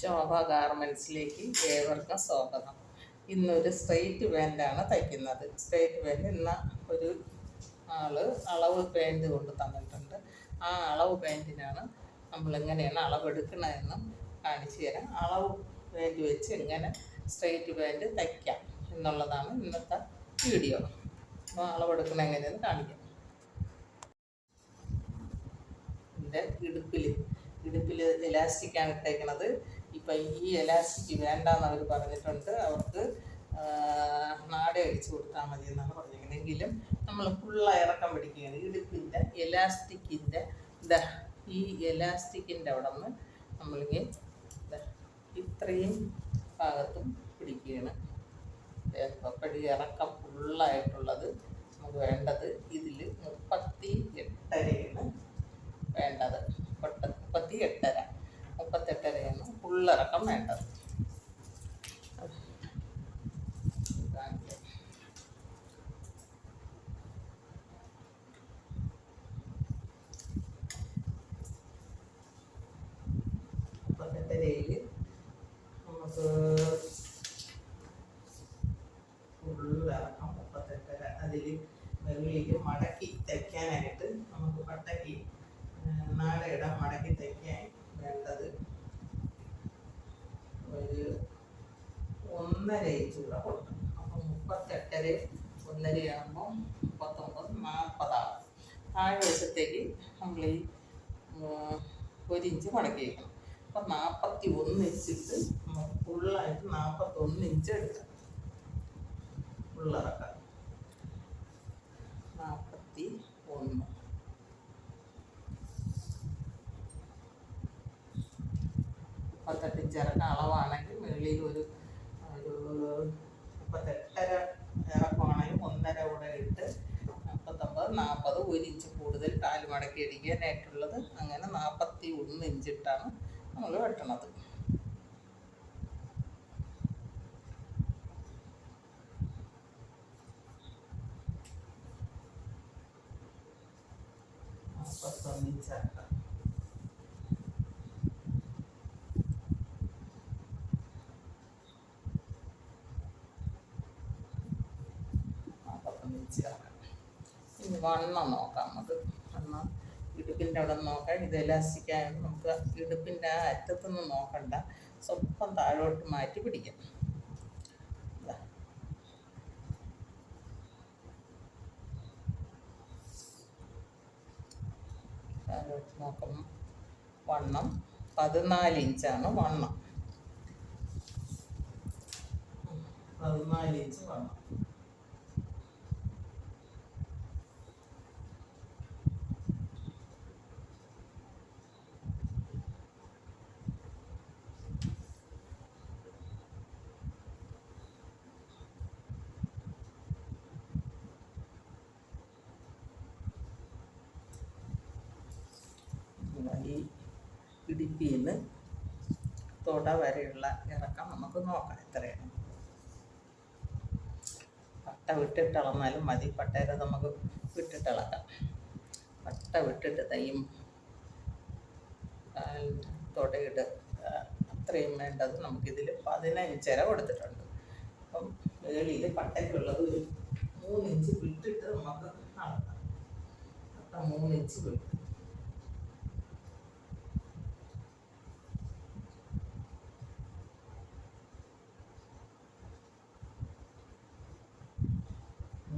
ശോഭ ഗാർമെന്റ്സിലേക്ക് ഏവർക്കും സ്വാഗതം. ഇന്നൊരു സ്ട്രെയിറ്റ് പാന്റാണ് തയ്ക്കുന്നത്. സ്ട്രെയിറ്റ് പാന്റ് ഇന്ന് ഒരു ആൾ അളവ് പാന്റ് കൊണ്ട് തന്നിട്ടുണ്ട്. ആ അളവ് പാന്റിനാണ് നമ്മൾ എങ്ങനെയാണ് അളവെടുക്കണതെന്നും കാണിച്ചു തരാം. അളവ് പാന്റ് വെച്ച് എങ്ങനെ സ്ട്രെയിറ്റ് പാന്റ് തയ്ക്കാം എന്നുള്ളതാണ് ഇന്നത്തെ വീഡിയോ അപ്പോൾ അളവെടുക്കണം എങ്ങനെയെന്ന് കാണിക്കാം. ഇടുപ്പിൽ ഇടുപ്പിൽ ഇലാസ്റ്റിക്കാണ് ഇട്ടേക്കണത്. ഇപ്പം ഈ ഇലാസ്റ്റിക് വേണ്ടെന്ന് അവർ പറഞ്ഞിട്ടുണ്ട്. അവർക്ക് നാട് അടിച്ചു കൊടുത്താൽ മതി എന്നാണ് പറഞ്ഞിരിക്കുന്നതെങ്കിലും നമ്മൾ ഫുള്ള ഇറക്കം പിടിക്കുകയാണ്. ഇടുപ്പിന്റെ എലാസ്റ്റിക്കിന്റെ ഇതാ ഈ എലാസ്റ്റിക്കിന്റെ അവിടെ നിന്ന് നമ്മളിങ്ങനെ ഇത്രയും ഭാഗത്തും പിടിക്കുകയാണ്. പടി ഇറക്കം ഫുള്ളായിട്ടുള്ളത് നമുക്ക് വേണ്ടത് ഇതിൽ മുപ്പത്തി എട്ടരയാണ് വേണ്ടത്. മുപ്പത്തി എട്ടര മുപ്പത്തെട്ടരയാണ് ഫുള്ളിറക്കം വേണ്ടത്. മുപ്പത്തെട്ടരയിൽ നമുക്ക് ഫുള്ളിറക്കം മുപ്പത്തെട്ടര അതിൽ വെള്ളിയിൽ മടക്കി തയ്ക്കാനായിട്ട് നമുക്ക് പട്ടയ്ക്ക് നാടയുടെ മടക്കി തയ്ക്കാൻ വേണ്ടത് ഒരു ഒന്നര ഇഞ്ച് കൂടെ കൊടുക്കണം. അപ്പം മുപ്പത്തെട്ടര ഒന്നരയാകുമ്പോൾ മുപ്പത്തൊമ്പത് നാൽപ്പതാകും. താഴെ വശത്തേക്ക് നമ്മൾ ഈ ഒരു ഇഞ്ച് മടക്കി വയ്ക്കണം അപ്പം നാൽപ്പത്തി ഒന്ന് ഇഞ്ചിട്ട് നമുക്ക് ഫുള്ളായിട്ട് നാൽപ്പത്തൊന്ന് ഇഞ്ച് എടുക്കാം. ഫുള്ളിറക്കാം നാൽപ്പത്തി ഒന്ന് മുപ്പത്തെട്ടിഞ്ച് ഇറക്കം അളവാണെങ്കിൽ മുകളിൽ ഒരു ഒരു മുപ്പത്തെട്ടര ഇറക്കമാണെങ്കിൽ ഒന്നര കൂടെ ഇട്ട് മുപ്പത്തൊമ്പത് നാൽപ്പത് ഒരു ഇഞ്ച് കൂടുതൽ കാൽ മടക്കി അടിക്കാനായിട്ടുള്ളത്. അങ്ങനെ നാൽപ്പത്തി ഒന്ന് ഇഞ്ചിട്ടാണ് നമ്മൾ വെട്ടണത് നാൽപ്പത്തൊന്ന് ഇഞ്ച് ഇറക്കാം നാൽപ്പത്തൊന്ന് ഇഞ്ച് ഇറക്കാം ഇനി വണ്ണം നോക്കാം നമുക്ക് വണ്ണം ഇടുപ്പിന്റെ അവിടെ നിന്ന് നോക്കാം. ഇത് ഇലാസ്റ്റിക് നമുക്ക് ഇടുപ്പിന്റെ ആ അറ്റത്തൊന്നും നോക്കണ്ട. സ്വപ്പം താഴോട്ട് മാറ്റി പിടിക്കാം. താഴോട്ട് നോക്കുമ്പോൾ വണ്ണം പതിനാല് ഇഞ്ചാണ് വണ്ണം. പതിനാല് ഇഞ്ച് വണ്ണം ഈ ഇടുപ്പിയിൽ നിന്ന് തുട വരെയുള്ള ഇറക്കം നമുക്ക് നോക്കാം എത്രയാണ്. പട്ട വിട്ടിട്ടളന്നാലും മതി. പട്ടയൊക്കെ നമുക്ക് വിട്ടിട്ടിളക്കാം. പട്ട വിട്ടിട്ട് തയ്യും. തുടയിട്ട് അത്രയും വേണ്ടത് നമുക്കിതിൽ പതിനഞ്ചര കൊടുത്തിട്ടുണ്ട്. അപ്പം വേളിയിൽ പട്ടയ്ക്കുള്ളത് ഒരു മൂന്നിഞ്ച് വിട്ടിട്ട് നമുക്ക് അളക്കാം പട്ട മൂന്നിഞ്ച് വിട്ട്.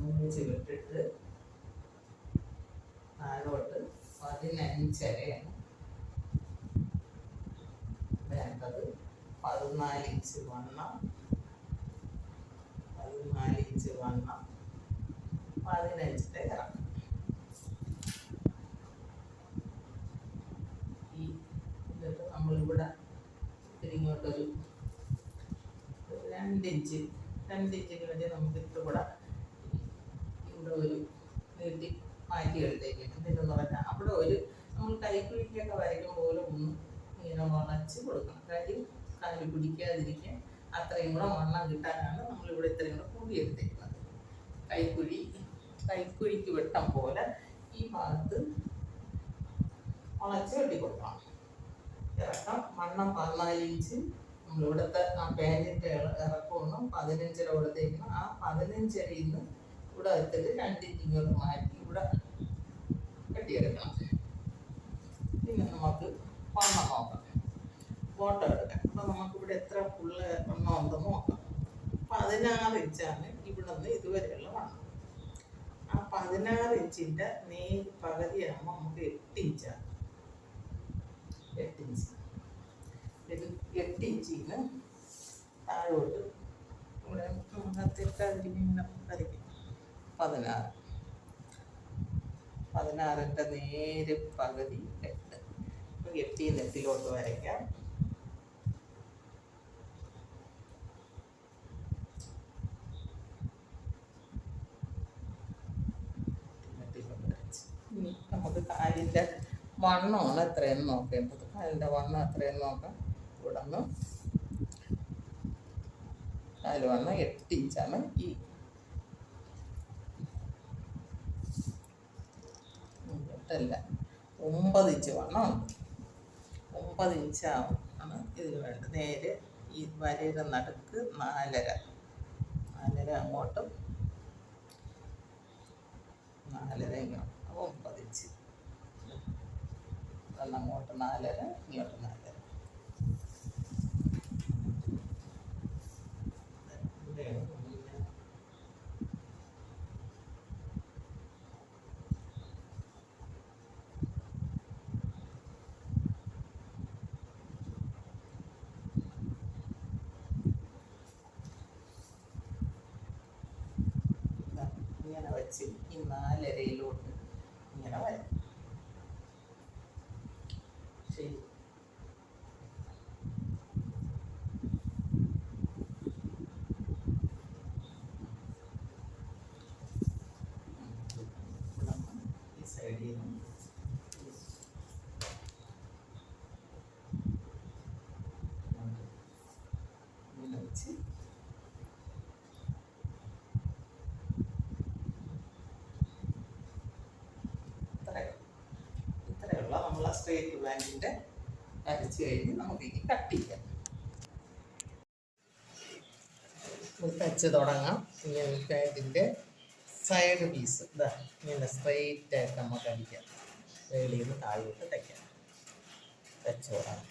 മൂന്നിഞ്ച് വിട്ടിട്ട് താഴോട്ട് പതിനഞ്ചരയാണ് വേണ്ടത്. പതിനാല് ഇഞ്ച് വണ്ണം പതിനാല് ഇഞ്ച് വണ്ണം പതിനഞ്ചിന്റെ ഇറക്കം. നമ്മളിവിടെ ഇങ്ങോട്ടൊരു രണ്ടിഞ്ച് രണ്ടിഞ്ചിന് വേണ്ടി നമുക്ക് ഇവിടെ ഒരു നീട്ടി മാറ്റി എടുത്തേക്കും. എന്തെന്ന് പറഞ്ഞാൽ അവിടെ ഒരു നമ്മൾ കൈക്കുഴിക്കൊക്കെ വരയ്ക്കും പോലെ ഒന്ന് ഇങ്ങനെ വളച്ച് കൊടുക്കണം. കാര്യം കാൽ പിടിക്കാതിരിക്കാൻ അത്രയും കൂടെ വണ്ണം കിട്ടാനാണ് നമ്മളിവിടെ ഇത്രയും കൂടെ കൂടിയെടുത്തേക്കുന്നത് കൈക്കുഴി കൈക്കുഴിക്ക് വെട്ടം പോലെ ഈ ഭാഗത്ത് വളച്ച് വെട്ടി കൊടുക്കണം. ഇറക്കം വണ്ണം പതിനാല് ഇഞ്ച്. നമ്മളിവിടുത്തെ ആ പാന്റിന്റെ ഇറക്കമൊന്നും പതിനഞ്ചര കൊടുത്തേക്കണം ആ പതിനഞ്ചരയിൽ നിന്ന് ഇവിടെ എടുത്തിട്ട് രണ്ട് ഇഞ്ചിങ്ങൾ മാറ്റി ഇവിടെ കെട്ടിയെടുക്കണം. പിന്നെ നമുക്ക് വണ്ണം നോക്കാം. ഫോട്ടോ എടുക്കാം. അപ്പം നമുക്കിവിടെ എത്ര ഫുള്ള് വണ്ണം ഉണ്ടെന്ന് നോക്കാം. പതിനാറ് ഇഞ്ചാണ് ഇവിടെ നിന്ന് ഇതുവരെയുള്ള വണ്ണം. ആ പതിനാറ് ഇഞ്ചിന്റെ നേ പകുതിയാകുമ്പോൾ നമുക്ക് എട്ട് ഇഞ്ചാണ്. എട്ട് ഇഞ്ച്. എട്ട് ഇഞ്ചിന് താഴോട്ട് ഇവിടെ തെറ്റാതിരിക്കുന്ന വരയ്ക്കും പതിനാറ്. പതിനാറിന്റെ നേര് പകുതി എട്ട്. അപ്പോൾ എട്ടി നെറ്റിലോട്ട് വരയ്ക്കാം. നമുക്ക് കാലിന്റെ വണ്ണമാണ് എത്രയെന്ന് നോക്കേണ്ടത് കാലിന്റെ വണ്ണം എത്രയെന്ന് നോക്കാം. ഇവിടെ നിന്ന് കാൽ വണ്ണം എട്ട് ഇഞ്ചാണ്. ഈ എട്ടല്ല ഒമ്പത് ഇഞ്ച് വണ്ണമുണ്ട് ഒമ്പത് ഇഞ്ചാവും ആണ് ഇതിന് വേണ്ടത്. നേരെ ഈ വരയുടെ നടുക്ക് നാലര. നാലര അങ്ങോട്ടും നാലര ഇങ്ങോട്ടും. അപ്പോൾ ഒമ്പത് ഇഞ്ച്. അങ്ങോട്ട് നാലര ഇങ്ങോട്ട് നാലര. ഇവിടെയാണ് você. സ്ട്രേറ്റ് ബാൻഡിന്റെ അരച്ച് കഴിഞ്ഞ് നമുക്ക് ഇനി കട്ട് ചെയ്യാം തച്ച് തുടങ്ങാം. ഇങ്ങനത്തെ ഇതിന്റെ സൈഡ് പീസ് ഇതാ ഇങ്ങനെ സ്ട്രെയിറ്റ് ആയിട്ട് നമുക്ക് അടിക്കാം. വേളിയിൽ നിന്ന് താഴോട്ട് തയ്ക്കാം. തച്ച് തുടങ്ങാം.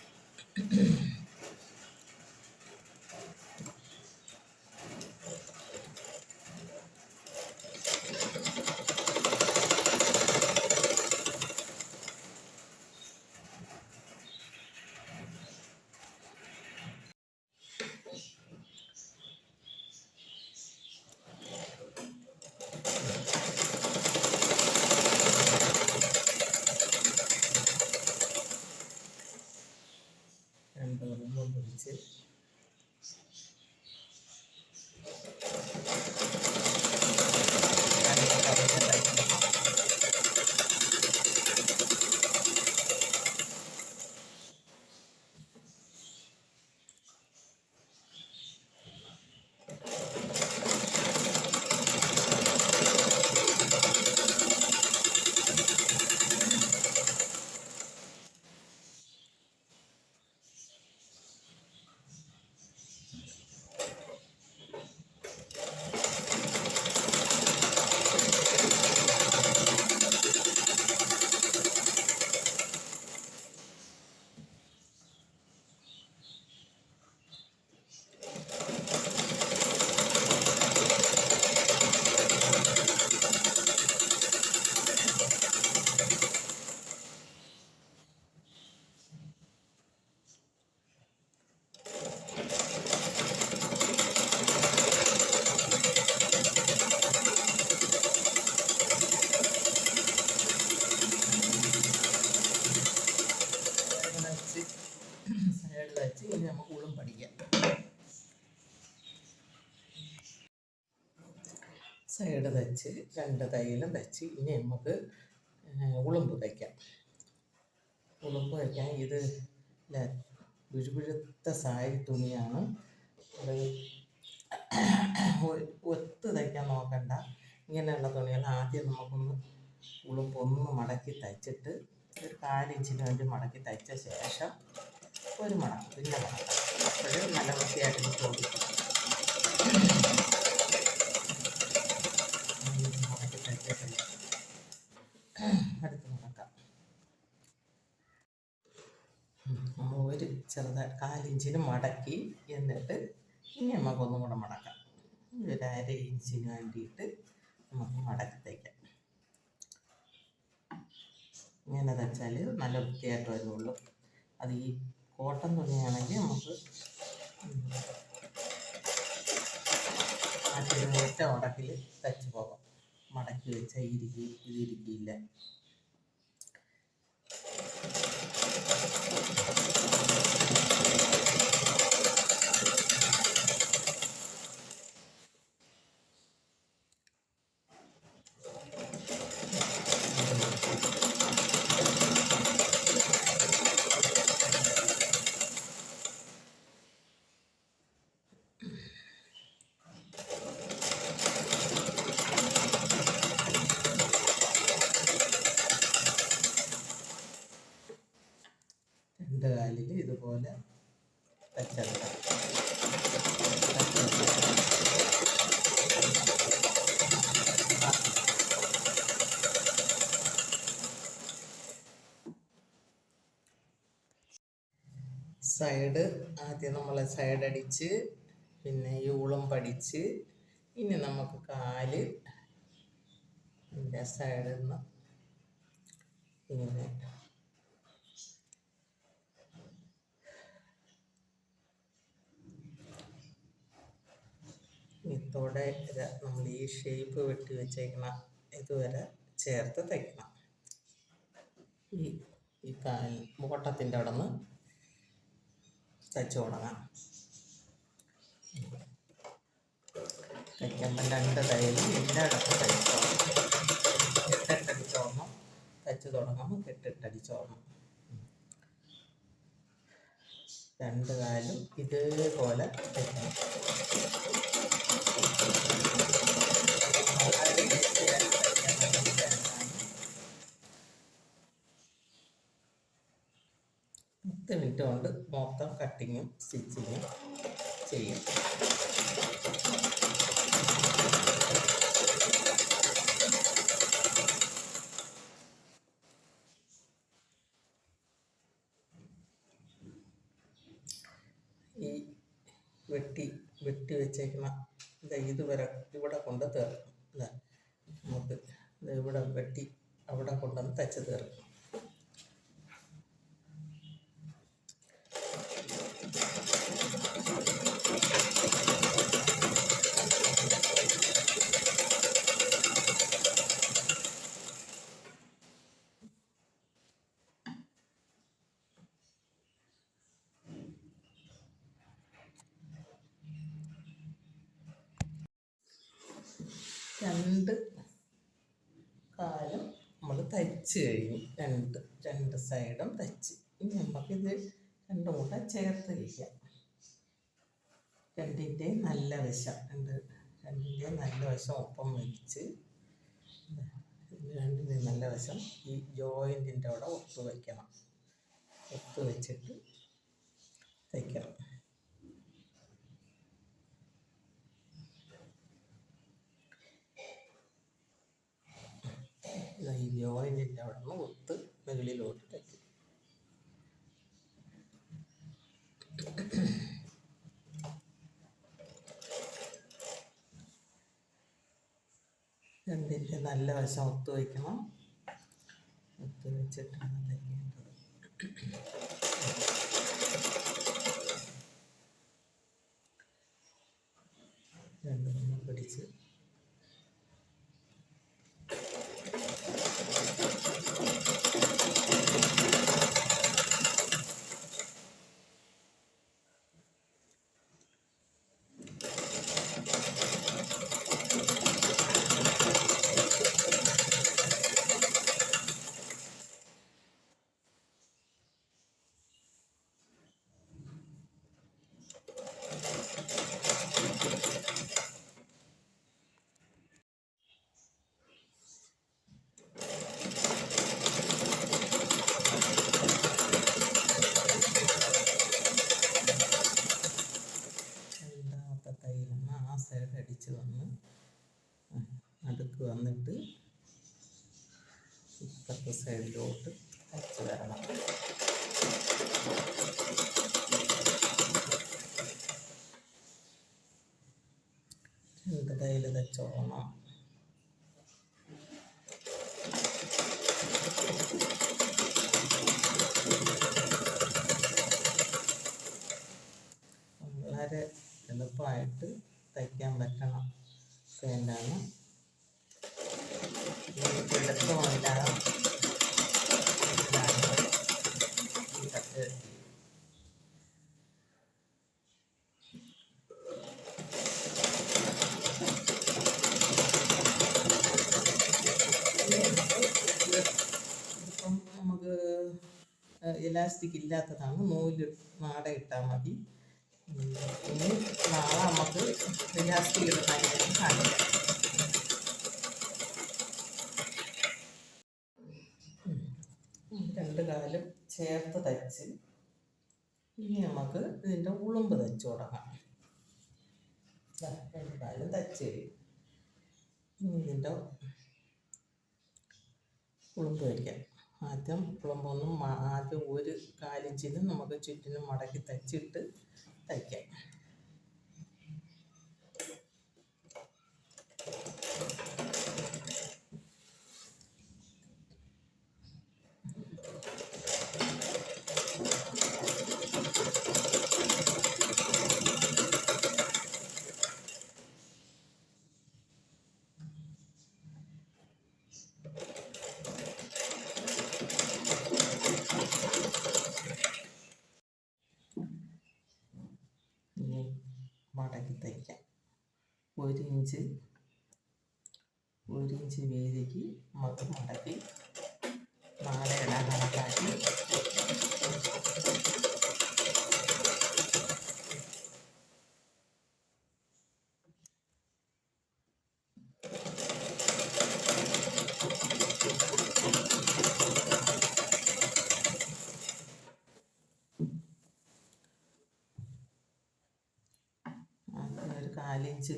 രണ്ട് തൈലം തച്ച് ഇനി നമുക്ക് ഉളുമ്പ് തയ്ക്കാം ഉളുമ്പ് തയ്ക്കാൻ ഇത് വിഴുപിഴുത്ത സാരി തുണിയാണ്. അത് ഒത്ത് തയ്ക്കാൻ നോക്കണ്ട. ഇങ്ങനെയുള്ള തുണികൾ ആദ്യം നമുക്കൊന്ന് ഉളുമ്പ് ഒന്ന് മടക്കി തയ്ച്ചിട്ട് ഒരു കാലിഞ്ചിന് വേണ്ടി മടക്കി തയ്ച്ച ശേഷം ഒരു മണം പിന്നെ മണം. അപ്പോഴും നല്ല വൃത്തിയായിട്ട് തോന്നി അടുത്ത് നോക്കാം നമ്മൾ ഒരു ചെറുതായി കാലിഞ്ചിന് മടക്കി എന്നിട്ട് ഇനി നമുക്കൊന്നും കൂടെ മടക്കാം. ഒരു അര ഇഞ്ചിന് വേണ്ടിയിട്ട് നമുക്ക് മടക്കി തയ്ക്കാം ഇങ്ങനെ തയ്ച്ചാൽ നല്ല വൃത്തിയായിട്ട് വരുള്ളൂ. അത് ഈ കോട്ടൺ തുണിയാണെങ്കിൽ നമുക്ക് ആ ഒറ്റ ഉടക്കിൽ തച്ച് പോകാം. മടക്കി വെച്ചാൽ ഇരിക്കും ഇത് രണ്ട് കാലിൽ ഇതുപോലെ തച്ചെടുക്കാം സൈഡ് ആദ്യം നമ്മൾ സൈഡ് അടിച്ച് പിന്നെ യൂളും പഠിച്ച് ഇനി നമുക്ക് കാൽ ഇതിന്റെ സൈഡിൽ നിന്ന് ഇങ്ങനെ ഇതോടെ നമ്മൾ ഈ ഷേപ്പ് വെട്ടി വെച്ചേക്കണം ഇതുവരെ ചേർത്ത് തയ്ക്കണം. ഈ ഈ കാൽ മുട്ടത്തിന്റെ അവിടെ നിന്ന് തയ്ച്ചു തുടങ്ങാം തയ്ക്കുമ്പോൾ രണ്ട് കയ്യിലും എല്ലായിടത്തും തുടങ്ങാം കെട്ടിട്ടടിച്ചോണം തയ്ച്ചു തുടങ്ങുമ്പോൾ കെട്ടിട്ടടിച്ചോണം രണ്ട് കാലും ഇതേപോലെ തയ്ക്കണം. പത്ത് മിനിറ്റ് കൊണ്ട് മൊത്തം കട്ടിങ്ങും സ്റ്റിച്ചിങ്ങും ചെയ്യും. ഈ വെട്ടി വെട്ടി വെച്ചേക്കുന്ന ഇതുവരെ ഇവിടെ കൊണ്ട് തീർക്കും. ഇവിടെ വെട്ടി അവിടെ കൊണ്ടുവന്ന് തച്ച് തീർക്കും. രണ്ട് കാലും നമ്മൾ തയ്ച്ച് കഴിഞ്ഞു. രണ്ട് രണ്ട് സൈഡും തയ്ച്ച്. ഇനി നമുക്കിത് രണ്ടും കൂടെ ചേർത്ത് വയ്ക്കാം രണ്ടിന്റെ നല്ല വശം. രണ്ട് രണ്ടിന്റെ നല്ല വശം ഒപ്പം വെച്ച്. രണ്ടിന്റെ നല്ല വശം ഈ ജോയിന്റിന്റെ അവിടെ ഒത്തു വയ്ക്കണം ഒത്തു വെച്ചിട്ട് തയ്ക്കണം. ഇതാ ഈ അവിടെ നിന്ന് ഒത്ത് മുകളിലോട്ട് തയ്ക്കും രണ്ടിന്റെ നല്ല വശം ഒത്തു വയ്ക്കണം. ഒത്തു വെച്ചിട്ടാണ് തയ്ക്കേണ്ടത് രണ്ട് കയ്യിൽ തച്ചോളണം വളരെ എളുപ്പമായിട്ട് തയ്ക്കാൻ പറ്റണം പാന്റാണ് എടുത്തുമില്ല ഇപ്പം നമുക്ക് ഇലാസ്റ്റിക് ഇല്ലാത്തതാണ്. നൂൽ നാട ഇട്ടാൽ മതി. ഇനി നാളെ നമുക്ക് ഇലാസ്റ്റിക് ഇടുന്ന കാണിക്കാം. രണ്ട് കാലും ചേർത്ത് തയ്ച്ച് ഇനി നമുക്ക് ഇതിന്റെ ഉളുമ്പ് തയ്ച്ച് തുടങ്ങാം. രണ്ട് കാലും തയ്ച്ച് ഇനി ഇതിന്റെ ഉളുമ്പ് വയ്ക്കാം ആദ്യം ഉളുമ്പൊന്നും ആദ്യം ഒരു കാലിഞ്ചിന് നമുക്ക് ചുറ്റിനും മടക്കി തയ്ച്ചിട്ട് തയ്ക്കാം ഇനി മടക്കി തയ്ക്കാം ഒരു ഇഞ്ച് ഒരു ഇഞ്ച് വീതിക്ക് നമുക്ക് മടക്കി നാളെ ഇടാൻ കണക്കാക്കി ആദ്യം ഒരു കാലിഞ്ച്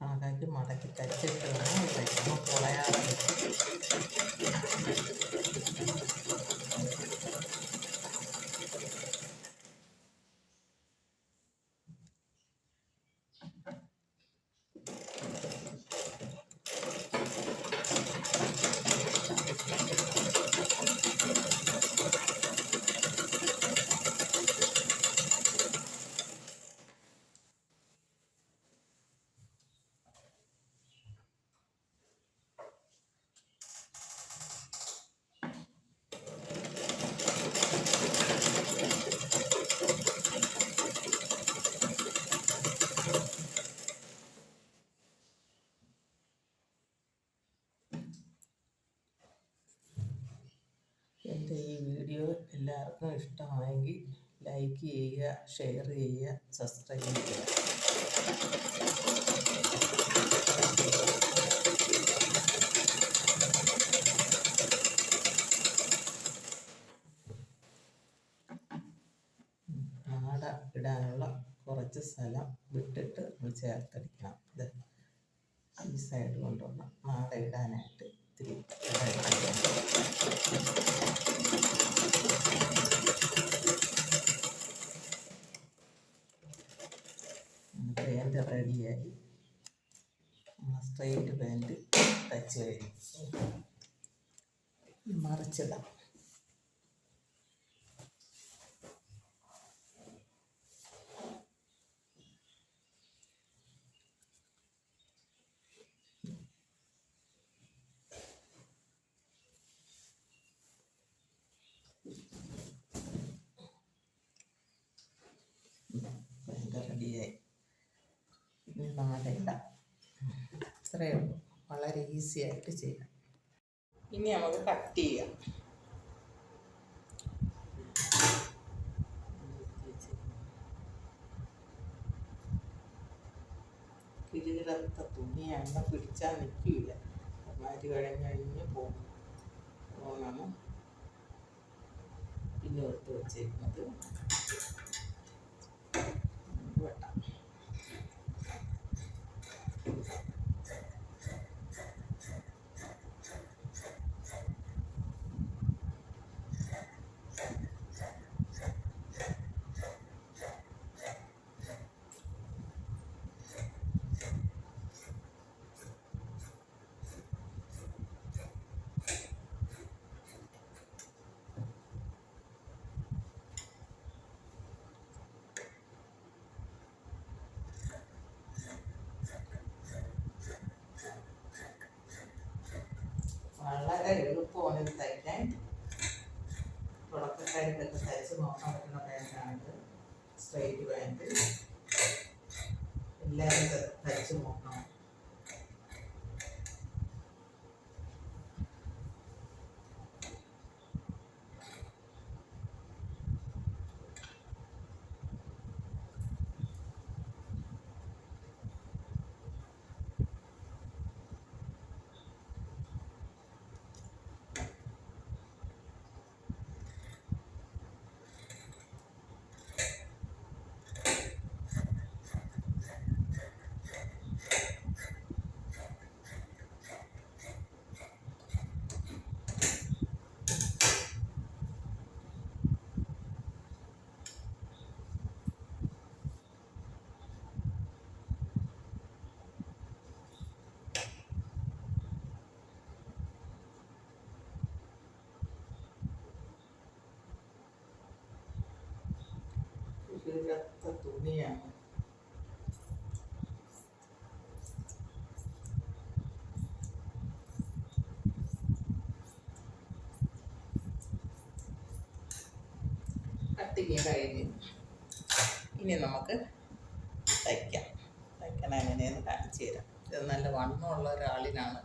കണക്കാക്കി മടക്കി തയ്ച്ചിട്ട് വേണം ചെയ്യുക ഷെയർ ചെയ്യുക സബ്സ്ക്രൈബ് ചെയ്യുക. ആട ഇടാനുള്ള കുറച്ച് സ്ഥലം വിട്ടിട്ട് നമ്മൾ ചേർത്തടിക്കണം. ഇത് ഈ സൈഡ് കൊണ്ടുവന്ന് ആട ഇടാനായിട്ട് ഇത്തിരി ഇടം ഇടണം. പാന്റ് റെഡിയായി സ്ട്രെയിറ്റ് പാന്റ് തയ്ച്ച് കഴിഞ്ഞു ഇനി മറിച്ചിടാം പാന്റ് റെഡിയായി ഇനി നാളെ ഇടാം ഇത്രയേ ഉള്ളൂ. വളരെ ഈസി ആയിട്ട് ചെയ്യാം. ഇനി നമുക്ക് കട്ട് ചെയ്യാം. കിഴികിടത്ത തുണിയാണ് പിടിച്ചാൽ നിൽക്കില്ല മാറ്റി കഴിഞ്ഞ് Sí, no. ഓഫായിട്ടുള്ള പാന്റാണിത് സ്ട്രെയിറ്റ് പാന്റ് എല്ലാവരും തയ്ച്ച് നോക്കണം. ഇതിലൊക്കെ തുണിയാണ്. കട്ടിങ് ഇനി നമുക്ക് തയ്ക്കാം. തയ്ക്കണം എങ്ങനെയെന്ന് കാണിച്ചു തരാം. ഇത് നല്ല വണ്ണമുള്ള ഒരാളിനാണ്